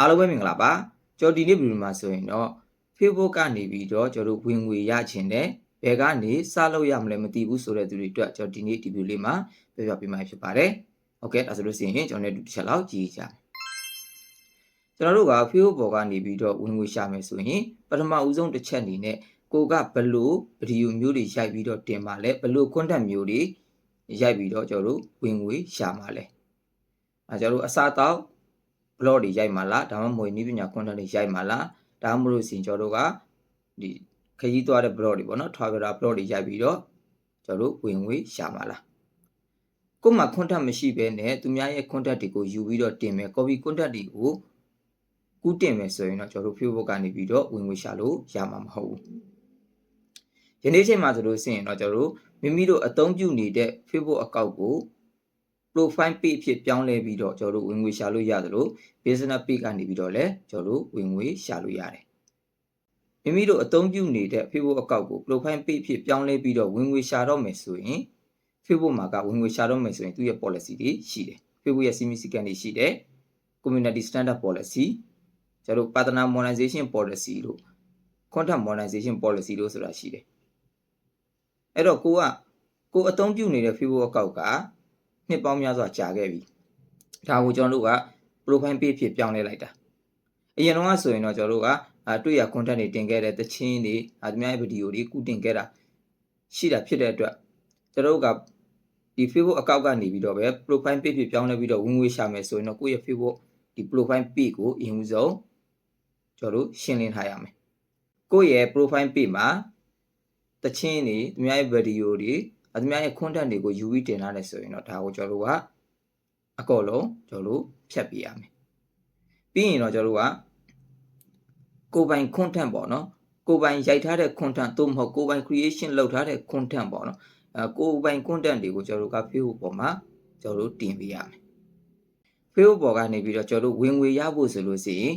အားလုံးပဲမင်္ဂလာပါကျော်ဒီနေ့ဗီဒီယိုမှာဆိုရင်တော့ Facebook ကနေပြီးတော့ကျွန်တော်ဝင်ငွေရခြင်းနဲ့ဘယ်ကနေစလုပ်ရမလဲမသိဘူးဆိုတဲ့သူတွေအတွက်ကျွန်တော်ဒီနေ့ဒီဗီဒီယိုလေးမှာပြောပြပေးမှာဖြစ်ပါတယ်ဟုတ်ကဲ့ဒါဆိုလို့ရှိရင်ကျွန်တော်လည်းဒီတစ်ချက်လောက်ကြည့်ကြကျွန်တော်တို့က Facebook ပေါ်ကနေပြီးတော့ဝင်ငွေရှာမယ်ဆိုရင်ပထမဦးဆုံးတစ်ချက်အနေနဲ့ကိုကဘလို့ဗီဒီယိုမျိုးတွေရိုက်ပြီးတော့တင်ပါလဲဘလို့ content မျိုးတွေရိုက်ပြီးတော့ကျွန်တော်တို့ဝင်ငွ e ရှာမှာလဲအဲကျွန်တော်တို့အစားတောက် blog တွေရိုက်မှာလားဒါမှမဟုတ်နည်းပညာ content တွေရိုက်မှာလားဒါမှမဟုတ်ရှင်ကျွန်တော်တို့ကဒီခရီးသွားတဲ့ blog တွေပေါ့နော် traveler blog တွေရိုက်ပြီးတော့ကျွန်တော်တို့ဝင်ငွေရှာမှာလားကို့မှာ content မရှိဘဲနဲ့သူများရဲ့ content တွေကိုယူပြီးတော့တင်မယ် copy content တွေကိုကူးတင်မယ်ဆိုရင်တော့ကျွန်တော်တို့ Facebook ကနေပြီးတော့ဝင်ငွေရှာလို့ရမှာမဟုတ်ဘူးယနေ့ချိန်မှာဆိုလို့ရှိရင်တော့ကျွန်တော်တို့မိမိတို့အသုံးပြုနေတဲ့ Facebook account ကို profile page အဖြစ်ပြောင်းလဲပြီးတော့ကျွန်တော်တို့ဝင်ငွေရှာလို့ရတယ်လို့ business page ကနေပြီးတော့လည်းကျွန်တော်တို့ဝင်ငွေရှာလို့ရတယ်။မိမိတို့အသုံးပြုနေတဲ့ Facebook account ကို profile page အဖြစ်ပြောင်းလဲပြီးတော့ဝင်ငွေရှာတော့မယ်ဆိုရင် Facebook မှာကဝင်ငွေရှာတော့မယ်ဆိုရင်သူ့ရဲ့ policy တွေရှိတယ်။ Facebook ရဲ့ semi second တွေရှိတယ်။ community standard policy ကျွန်တော်တို့ partner monetization policy တို့ content monetization policy တို့ဆိုတာရှိတယ်။အဲ့တော့ကိုကကိုအသုံးပြုနေတဲ့ Facebook account က နှစ်ပေါင်းများစွာကြာခဲ့ပြီဒါကိုကျွန်တော်တို့က profile page ဖြစ်ပြောင်းလဲလိုက်တာအရင်တော့ဆိုရင်တော့ကျွန်တော်တို့ကအာတွေ့ရ content တွေတင်ခဲ့တဲ့တချင်းတွေအသများဗီဒီယိုတွေကုတင်ခဲ့တာရှိတာဖြစ်တဲ့အတွက်ကျွန်တော်တို့ကဒီ Facebook account ကနေပြီးတော့ပဲ profile page ဖြစ်ပြောင်းလဲပြီးတော့ဝင်ငွေရှာမယ်ဆိုရင်တော့ကိုယ့်ရဲ့ Facebook ဒီ profile page ကိုအရင်ဦးဆုံးကျွန်တော်တို့ရှင်းလင်းထားရမယ်ကိုယ့်ရဲ့ profile page မှာတချင်းတွေသူများရဲ့ဗီဒီယိုတွေ အသမားရဲ့ content တွေကိုယူပြီးတင်လာတယ်ဆိုရင်တော့ဒါကိုကျွန်တော်တို့ကအကောလုံးကျွန်တော်တို့ဖြတ်ပြရမယ်ပြီးရင်တော့ကျွန်တော်တို့ကကိုယ်ပိုင် content ပေါ့နော်ကိုယ်ပိုင်ရိုက်ထားတဲ့ content သို့မဟုတ်ကိုယ်ပိုင် creation လုပ်ထားတဲ့ content ပေါ့နော်အဲကိုယ်ပိုင် content တွေကိုကျွန်တော်တို့က Facebook ပေါ်မှာကျွန်တော်တို့တင်ပေးရမယ် Facebook ပေါ်ကနေပြီးတော့ကျွန်တော်တို့ဝင်ငွေရဖို့ဆိုလို့ရှိရင်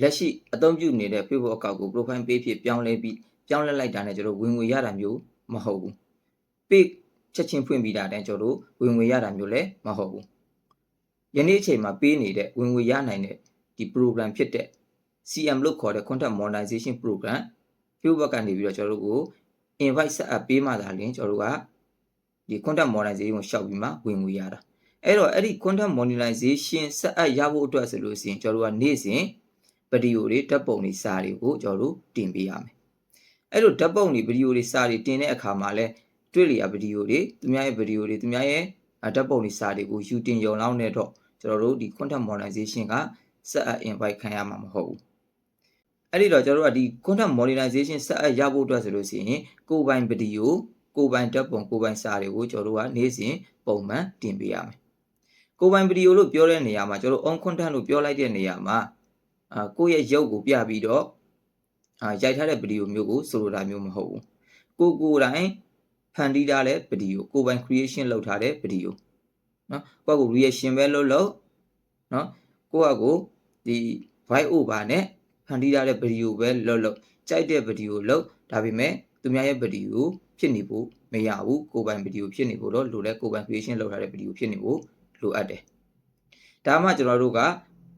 လက်ရှိအသုံးပြုနေတဲ့ Facebook account ကို profile page ဖြစ်ပြောင်းလဲပြီးပြောင်းလဲလိုက်တာနဲ့ကျွန်တော်ဝင်ငွေရတာမျိုး မဟုတ်ဘူး page ချက်ချင်းဖွင့်ပြီးတာတန်းကျွန်တော်တို့ဝင်ငွေရတာမျိုးလည်းမဟုတ်ဘူးယနေ့အချိန်မှာပေးနေတဲ့ဝင်ငွေရနိုင်တဲ့ဒီ program ဖြစ်တဲ့ CM လို့ခေါ်တဲ့ content monetization program Facebook ကနေပြီးတော့ကျွန်တော်တို့ကို invite set up ပေးမှသာလျှင်ကျွန်တော်တို့ကဒီ content monetization ကိုရှောက်ပြီးမှဝင်ငွေရတာအဲ့တော့အဲ့ဒီ content monetization set up ရဖို့အတွက်ဆိုလို့ရှိရင်ကျွန်တော်တို့ကနေ့စဉ်ဗီဒီယိုတွေဓာတ်ပုံတွေစာတွေကိုကျွန်တော်တို့တင်ပေးရမယ် အဲ့လိုဓာတ်ပုံတွေဗီဒီယိုတွေစာတွေတင်တဲ့အခါမှာလဲတွေ့လျာဗီဒီယိုတွေသူများရဲ့ဗီဒီယိုတွေသူများရဲ့ဓာတ်ပုံတွေစာတွေကိုယူတင်ရုံလောက်နဲ့တော့ကျွန်တော်တို့ဒီ content monetization က set up invite ခံရမှာမဟုတ်ဘူးအဲ့ဒီတော့ကျွန်တော်တို့ကဒီ content monetization set up ရဖို့အတွက်ဆိုလို့ရှိရင်ကိုယ်ပိုင်ဗီဒီယိုကိုယ်ပိုင်ဓာတ်ပုံကိုယ်ပိုင်စာတွေကိုကျွန်တော်တို့ကနေ့စဉ်ပုံမှန်တင်ပေးရမယ်ကိုယ်ပိုင်ဗီဒီယိုလို့ပြောတဲ့နေရာမှာကျွန်တော် on content လို့ပြောလိုက်တဲ့နေရာမှာအာကိုယ့်ရဲ့ရုပ်ကိုပြပြီးတော့ အာရိုက်ထားတဲ့ဗီဒီယိုမျိုးကိုဆိုလိုတာမျိုးမဟုတ်ဘူးကိုကိုယ်တိုင်ဖန်တီးထားတဲ့ဗီဒီယိုကိုယ်ပိုင် creation လုပ်ထားတဲ့ဗီဒီယိုနော်ကိုယ့်ကို reaction ပဲလုပ်လို့နော်ကိုယ့်အကိုဒီ voice over နဲ့ဖန်တီးထားတဲ့ဗီဒီယိုပဲလုပ်လို့ကြိုက်တဲ့ဗီဒီယိုလုပ်ဒါပေမဲ့သူများရဲ့ဗီဒီယိုဖြစ်နေဖို့မရဘူးကိုယ်ပိုင်ဗီဒီယိုဖြစ်နေဖို့တော့လိုလဲကိုယ်ပိုင် creation လုပ်ထားတဲ့ဗီဒီယိုဖြစ်နေဖို့လိုအပ်တယ်ဒါမှကျွန်တော်တို့က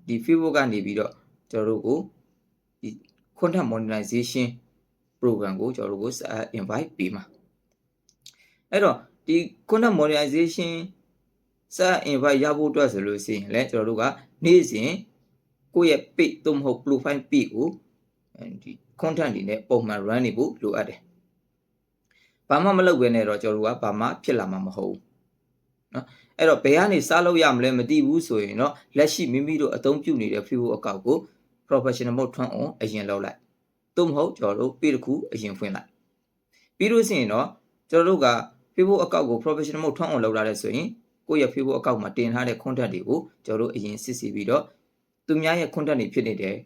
ဒီ Facebook ကနေပြီးတော့ကျွန်တော်တို့ကိုဒီ content monetization program ကိုကျွန်တော်တို့ကို invite ပေးမှာအဲ့တော့ဒီ content monetization စ invite ရဖို့အတွက်ဆိုလို့ရှိရင်လည်းကျွန်တော်တို့ကနေ့စဉ်ကိုယ့်ရဲ့ page သို့မဟုတ် profile page ကိုဒီ content တွေနဲ့ပုံမှန် run နေဖို့လိုအပ်တယ်။ဘာမှမလုပ်ဘဲနဲ့တော့ကျွန်တော်တို့ကဘာမှဖြစ်လာမှာမဟုတ်ဘူး။နော်အဲ့တော့ဘယ်ကနေစလုပ်ရမလဲမသိဘူးဆိုရင်တော့လက်ရှိမိမိတို့အသုံးပြုနေတဲ့ Facebook account ကို professional mode turn on အရင်လုပ်လိုက်။သို့မဟုတ်ကျွန်တော်တို့ page တစ်ခုအရင်ဖွင့်လိုက်။ပြီးလို့ရှိရင်တော့ကျွန်တော်တို့က Facebook account ကို professional mode turn on လုပ်လာတဲ့ဆိုရင်ကိုယ့်ရဲ့ Facebook account မှာတင်ထားတဲ့ content တွေကိုကျွန်တော်တို့အရင်စစ်စီပြီးတော့သူများရဲ့ content တွေဖြစ်နေတယ်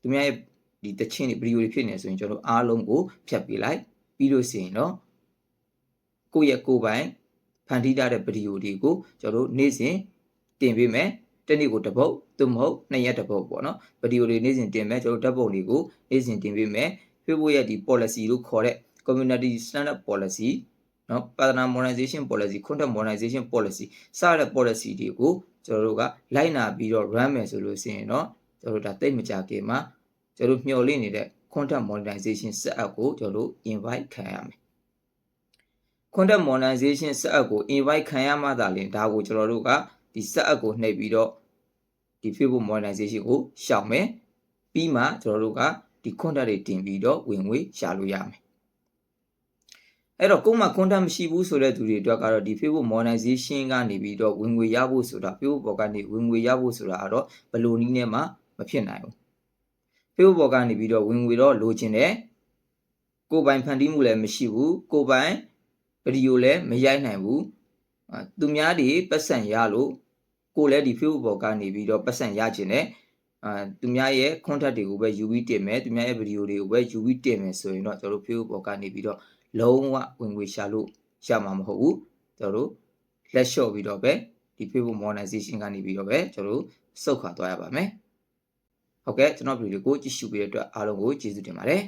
သူများရဲ့ဒီတချင်းတွေ video တွေဖြစ်နေဆိုရင်ကျွန်တော်တို့အားလုံးကိုဖြတ်ပေးလိုက်ပြီးလို့ရှိရင်တော့ကိုယ့်ရဲ့ကိုယ်ပိုင်ဖန်တီးထားတဲ့ video တွေကိုကျွန်တော်တို့နေ့စဉ်တင်ပေးမယ် တနေ့ကိုတစ်ပုတ်သို့မဟုတ်နှစ်ရက်တစ်ပုတ်ပေါ့နော်ဗီဒီယိုတွေနေ့စဉ်တင်မယ်ကျွန်တော်တို့ဓာတ်ပုံတွေကိုနေ့စဉ်တင်ပေးမယ် Facebook ရဲ့ဒီ policy လို့ခေါ်တဲ့ community standard policy နော် partner monetization policy content monetization policy စတဲ့ policy တွေကိုကျွန်တော်တို့ကလိုက်နာပြီးတော့ run မယ်ဆိုလို့ရှိရင်တော့ကျွန်တော်တို့ဒါတိတ်မကြခင်မှာကျွန်တော်တို့မျှော်လင့်နေတဲ့ content monetization setup ကိုကျွန်တော်တို့ invite ခံရမယ် content monetization setup ကို invite ခံရမှသာလျှင်ဒါကိုကျွန်တော်တို့က ဒီ setup ကိုနှိပ်ပြီးတော့ဒီ Facebook monetization ကိုရှောင်မယ်ပြီးမှကျွန်တော်တို့ကဒီ content တွေတင်ပြီးတော့ဝင်ငွေရှာလို့ရမယ်အဲ့တော့ကိုယ်မှ content မရှိဘူးဆိုတဲ့သူတွေအတွက်ကတော့ဒီ Facebook monetization ကနေပြီးတော့ဝင်ငွေရဖို့ဆိုတာ Facebook ပေါ်ကနေဝင်ငွေရဖို့ဆိုတာကတော့ဘယ်လိုနည်းနဲ့မှမဖြစ်နိုင်ဘူး Facebook ပေါ်ကနေပြီးတော့ဝင်ငွေတော့လိုချင်တယ်ကိုယ်ပိုင်ဖန်တီးမှုလည်းမရှိဘူးကိုယ်ပိုင်ဗီဒီယိုလည်းမရိုက်နိုင်ဘူးအာသူများတွေပတ်စံရလို့ ကိုယ်လည်းဒီ Facebook ပေါ်ကနေပြီးတော့ပတ်စံရချင်တယ်အာသူများရဲ့ contact တွေကိုပဲယူပြီးတင်မယ်သူများရဲ့ဗီဒီယိုတွေကိုပဲယူပြီးတင်မယ်ဆိုရင်တော့ကျွန်တော်တို့ Facebook ပေါ်ကနေပြီးတော့လုံးဝဝင်ငွေရှာလို့ရမှာမဟုတ်ဘူးကျွန်တော်တို့လက်လျှော့ပြီးတော့ပဲဒီ Facebook monetization ကနေပြီးတော့ပဲကျွန်တော်တို့စုတ်ခွာသွားရပါမယ်ဟုတ်ကဲ့ကျွန်တော်ဗီဒီယိုကိုကြည့်ရှုပေးတဲ့အတွက်အားလုံးကိုကျေးဇူးတင်ပါတယ်